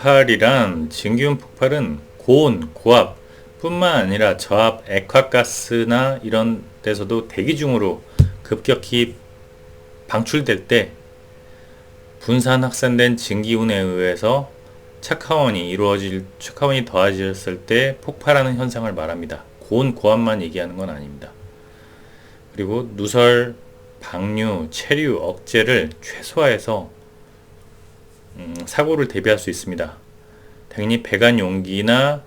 폭발이란 증기운 폭발은 고온, 고압 뿐만 아니라 저압, 액화가스나 이런 데서도 대기 중으로 급격히 방출될 때 분산 확산된 증기운에 의해서 착하원이 이루어질 착하원이 더해졌을 때 폭발하는 현상을 말합니다. 고온 고압만 얘기하는 건 아닙니다. 그리고 누설, 방류, 체류, 억제를 최소화해서 음, 사고를 대비할 수 있습니다. 당연히 배관 용기나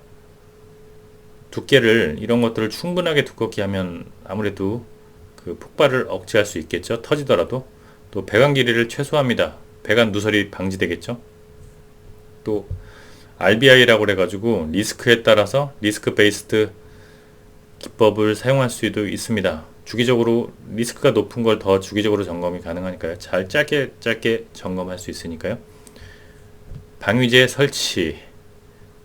두께를 이런 것들을 충분하게 두껍게 하면 아무래도 그 폭발을 억제할 수 있겠죠. 터지더라도 또 배관 길이를 최소화합니다. 배관 누설이 방지되겠죠. 또 RBI라고 그래가지고 리스크에 따라서 리스크 베이스드 기법을 사용할 수도 있습니다. 주기적으로 리스크가 높은 걸 더 주기적으로 점검이 가능하니까요. 잘 짧게 짧게 점검할 수 있으니까요. 방위제 설치,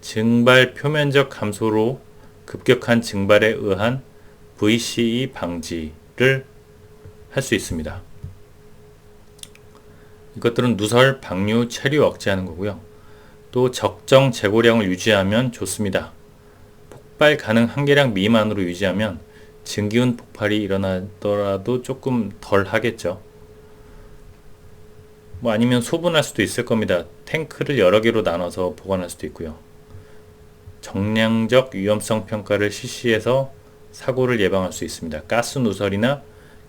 증발 표면적 감소로 급격한 증발에 의한 VCE 방지를 할 수 있습니다. 이것들은 누설, 방류, 체류 억제하는 거고요. 또 적정 재고량을 유지하면 좋습니다. 폭발 가능 한계량 미만으로 유지하면 증기운 폭발이 일어나더라도 조금 덜 하겠죠. 뭐 아니면 소분할 수도 있을 겁니다. 탱크를 여러 개로 나눠서 보관할 수도 있고요. 정량적 위험성 평가를 실시해서 사고를 예방할 수 있습니다. 가스 누설이나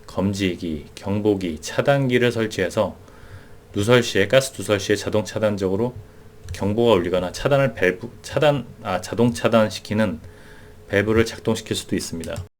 검지기, 경보기, 차단기를 설치해서 누설 시에 가스 누설 시에 자동 차단적으로 경보가 울리거나 차단을 밸브 차단 아 자동 차단시키는 밸브를 작동시킬 수도 있습니다.